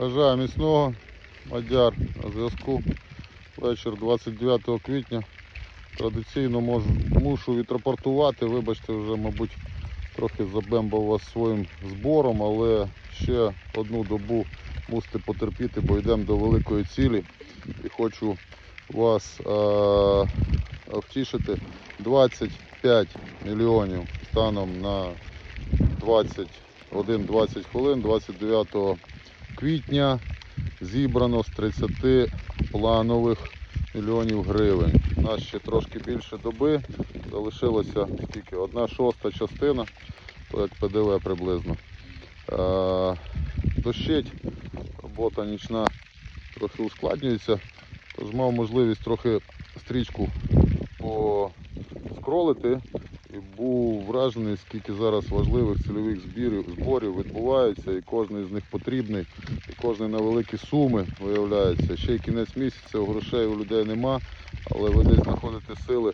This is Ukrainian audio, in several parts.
Бажаю міцного, Мадяр на зв'язку. Вечір 29 квітня. Традиційно можу, мушу відрапортувати. Вибачте, вже, мабуть, трохи забембав вас своїм збором, але ще одну добу мусите потерпіти, бо йдемо до великої цілі. І хочу вас е- втішити 25 мільйонів станом на 21-20 хвилин 29 квітня зібрано з 30 планових мільйонів гривень. У нас ще трошки більше доби. Залишилося скільки? Одна шоста частина, то як ПДВ приблизно. Дощить, робота нічна трохи ускладнюється, тож мав можливість трохи стрічку поскролити вражений, скільки зараз важливих цільових збірів, зборів відбувається, і кожен з них потрібний, і кожен на великі суми виявляється. Ще й кінець місяця, грошей у людей нема, але ви десь знаходите сили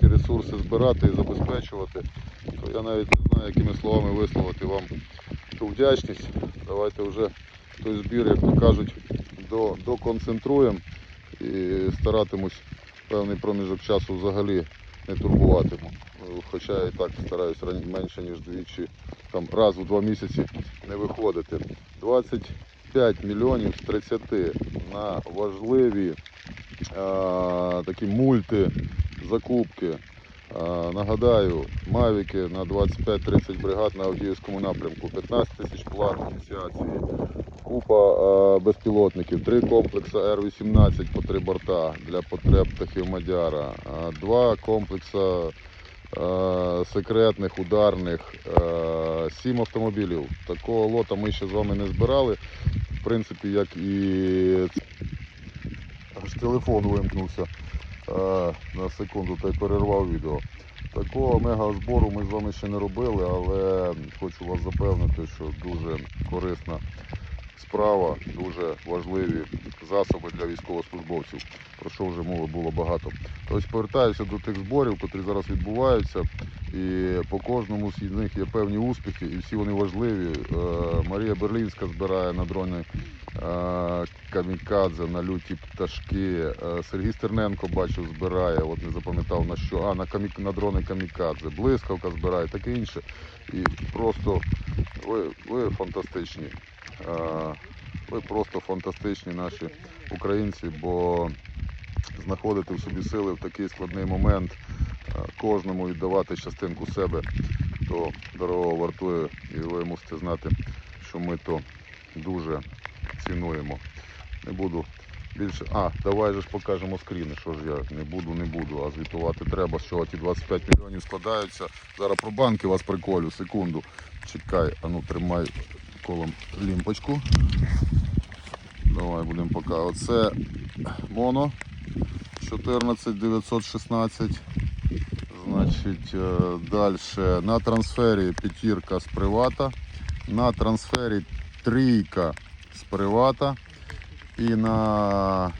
ті ресурси збирати і забезпечувати. То я навіть не знаю, якими словами висловити вам ту вдячність. Давайте вже той збір, як то кажуть, до, доконцентруємо і старатимусь певний проміжок часу взагалі не турбуватиму. Хоча я і так стараюсь менше, ніж двічі, там раз у два місяці не виходити. 25 мільйонів з 30 на важливі а, такі мульти закупки. Нагадаю, Мавіки на 25-30 бригад на Авдіївському напрямку, 15 тисяч плат ініціації, купа а, безпілотників, три комплекси Р-18 по три борта для потреб птахів Мадяра, а, два комплекси е, секретних, ударних, е, сім автомобілів. Такого лота ми ще з вами не збирали. В принципі, як і аж телефон вимкнувся е, на секунду та й перервав відео. Такого мега збору ми з вами ще не робили, але хочу вас запевнити, що дуже корисна справа, дуже важливі засоби для військовослужбовців, про що вже мови було багато. Тобто повертаюся до тих зборів, які зараз відбуваються, і по кожному з них є певні успіхи, і всі вони важливі. Е, Марія Берлінська збирає на дрони камікадзе, на люті пташки. Е, Сергій Стерненко бачив, збирає, от не запам'ятав на що, а на, камі... на дрони камікадзе, блискавка збирає, таке інше. І просто ви, ви фантастичні. Е, Ви просто фантастичні наші українці, бо знаходити в собі сили в такий складний момент, е, кожному віддавати частинку себе, то дорого вартує. І ви мусите знати, що ми то дуже цінуємо. Не буду більше. А, давай же ж покажемо скріни. Що ж я не буду, не буду, а звітувати треба, чого ті 25 мільйонів складаються. Зараз про банки вас приколю, секунду. Чекай, а ну тримай колом лімпочку. Давай будемо поки. Оце моно 14916. Значить, далі на трансфері п'ятірка з привата. На трансфері трійка з привата. І на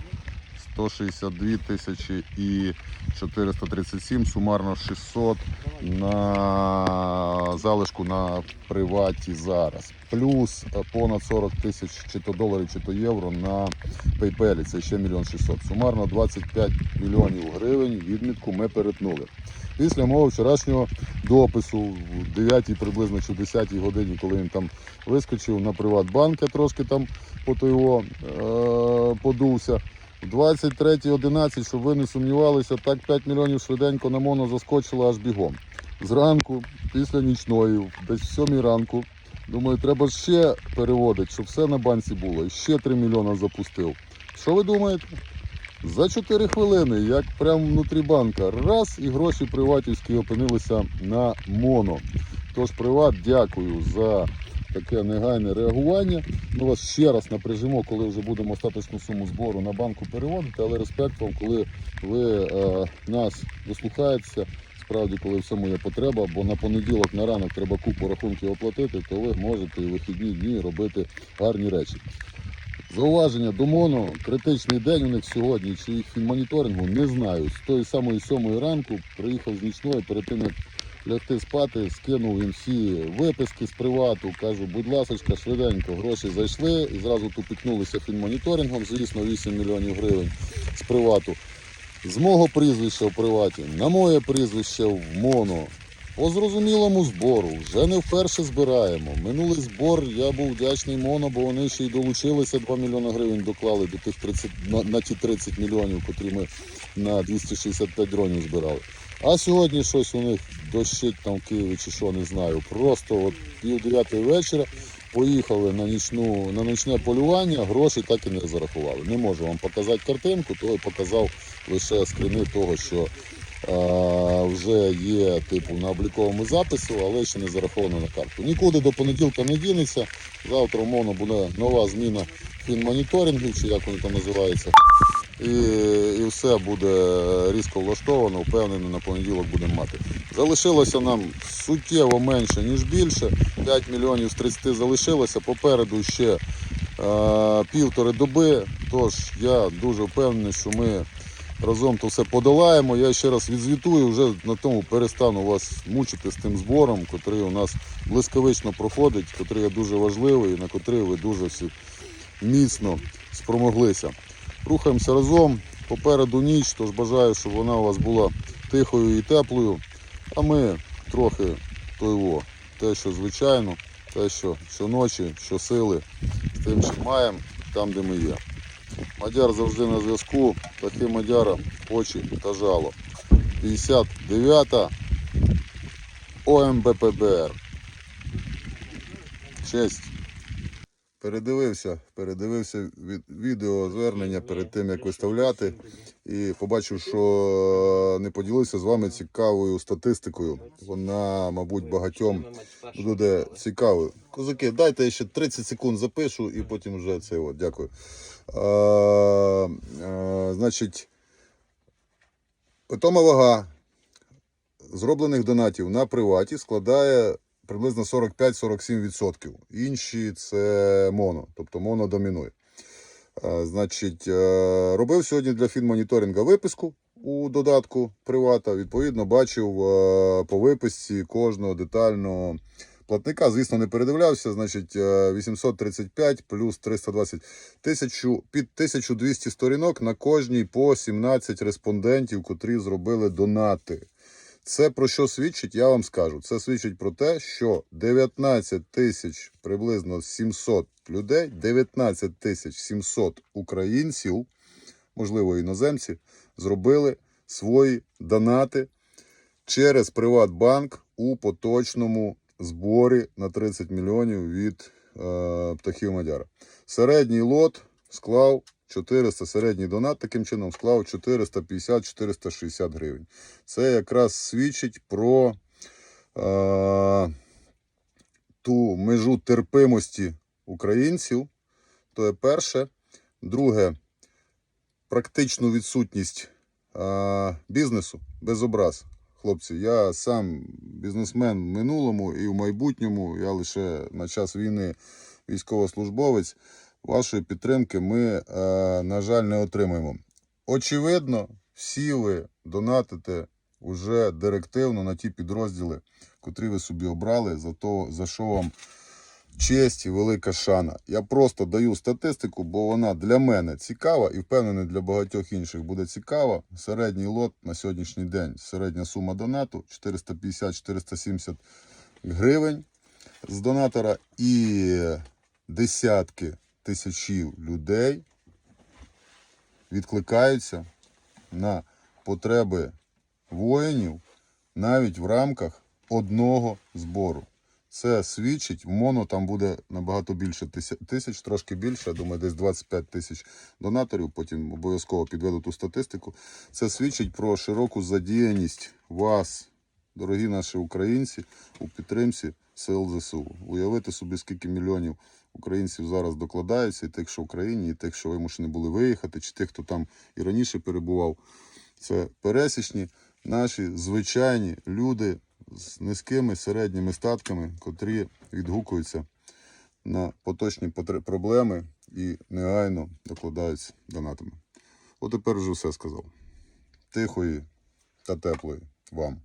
162 тисячі і 437, сумарно 600 на залишку на приваті зараз. Плюс понад 40 тисяч чи то доларів, чи то євро на PayPal. Це ще мільйон 600. Сумарно 25 мільйонів гривень відмітку ми перетнули. Після мого вчорашнього допису в 9 приблизно чи в 10 годині, коли він там вискочив на Приватбанк, я трошки там по то е- подувся. В 23.11, щоб ви не сумнівалися, так 5 мільйонів швиденько на моно заскочило аж бігом. Зранку, після нічної, десь в 7 ранку, думаю, треба ще переводити, щоб все на банці було. І ще 3 мільйона запустив. Що ви думаєте? За 4 хвилини, як прямо внутрі банка, раз і гроші приватівські опинилися на моно. Тож приват, дякую за таке негайне реагування. Ми вас ще раз напряжемо, коли вже будемо остаточну суму збору на банку переводити, але респект вам, коли ви е, нас дослухаєтеся. Справді, коли в цьому є потреба, бо на понеділок на ранок треба купу рахунків оплатити, то ви можете і вихідні дні робити гарні речі. Зауваження до МОНО, критичний день у них сьогодні, чи їх фінмоніторингу, не знаю. З тої самої сьомої ранку приїхав з нічної, перед тим як лягти спати, скинув їм всі виписки з привату. Кажу, будь ласка, швиденько, гроші зайшли і зразу тупікнулися фінмоніторингом, звісно, 8 мільйонів гривень з привату. З мого прізвища в приваті, на моє прізвище в моно. По зрозумілому збору вже не вперше збираємо. Минулий збор я був вдячний моно, бо вони ще й долучилися 2 мільйони гривень доклали до тих 30, на, на ті 30 мільйонів, котрі ми на 265 дронів збирали. А сьогодні щось у них дощить там в Києві чи що, не знаю. Просто от пів дев'ятої вечора поїхали на, нічну, на нічне полювання, гроші так і не зарахували. Не можу вам показати картинку, то я показав лише скріни того, що а, вже є типу на обліковому запису, але ще не зараховано на карту. Нікуди до понеділка не дінеться. Завтра умовно буде нова зміна фінмоніторингів, чи як вони там називаються. І, і все буде різко влаштовано, впевнений, на понеділок будемо мати. Залишилося нам суттєво менше, ніж більше. 5 мільйонів з 30 залишилося. Попереду ще е, півтори доби. Тож я дуже впевнений, що ми разом то все подолаємо. Я ще раз відзвітую, вже на тому перестану вас мучити з тим збором, який у нас блискавично проходить, який є дуже важливий і на котрий ви дуже всі міцно спромоглися. Рухаємося разом. Попереду ніч, тож бажаю, щоб вона у вас була тихою і теплою. А ми трохи тойво, те, що звичайно, те, що щоночі, щосили, з тим, що маємо, там, де ми є. Мадяр завжди на зв'язку, таки Мадяра очі та жало. 59-та ОМБПБР. Честь. Передивився, передивився від, відео звернення перед тим, як виставляти, і побачив, що не поділився з вами цікавою статистикою. Вона, мабуть, багатьом буде цікавою. Козаки, дайте я ще 30 секунд запишу і потім вже це. От, дякую. А, а, значить, питома вага зроблених донатів на приваті складає приблизно 45-47%. Інші це моно, тобто моно домінує. Е, Значить, е, робив сьогодні для фінмоніторинга виписку у додатку привата. Відповідно, бачив е, по виписці кожного детального платника. Звісно, не передивлявся. Значить, е, 835 плюс 320 тисячу під 1200 сторінок на кожній по 17 респондентів, котрі зробили донати. Це про що свідчить, я вам скажу. Це свідчить про те, що 19 тисяч приблизно 700 людей, 19 тисяч 700 українців, можливо, іноземці, зробили свої донати через Приватбанк у поточному зборі на 30 мільйонів від е, птахів Мадяра. Середній лот склав 400, середній донат таким чином склав 450-460 гривень. Це якраз свідчить про е, ту межу терпимості українців. То є перше. Друге, практичну відсутність е, бізнесу без образ. Хлопці, я сам бізнесмен в минулому і в майбутньому. Я лише на час війни військовослужбовець. Вашої підтримки ми, е, на жаль, не отримаємо. Очевидно, всі ви донатите уже директивно на ті підрозділи, котрі ви собі обрали, за, то, за що вам честь і велика шана. Я просто даю статистику, бо вона для мене цікава і впевнений для багатьох інших буде цікава. Середній лот на сьогоднішній день, середня сума донату 450-470 гривень з донатора і десятки тисячів людей відкликаються на потреби воїнів навіть в рамках одного збору. Це свідчить, в моно там буде набагато більше тисяч, трошки більше, я думаю, десь 25 тисяч донаторів, потім обов'язково підведу ту статистику. Це свідчить про широку задіяність вас, дорогі наші українці, у підтримці сил ЗСУ. Уявити собі, скільки мільйонів українців зараз докладаються, і тих, що в Україні, і тих, що вимушені були виїхати, чи тих, хто там і раніше перебував. Це пересічні наші звичайні люди з низькими середніми статками, котрі відгукуються на поточні проблеми і негайно докладаються донатами. От тепер вже все сказав. Тихої та теплої вам.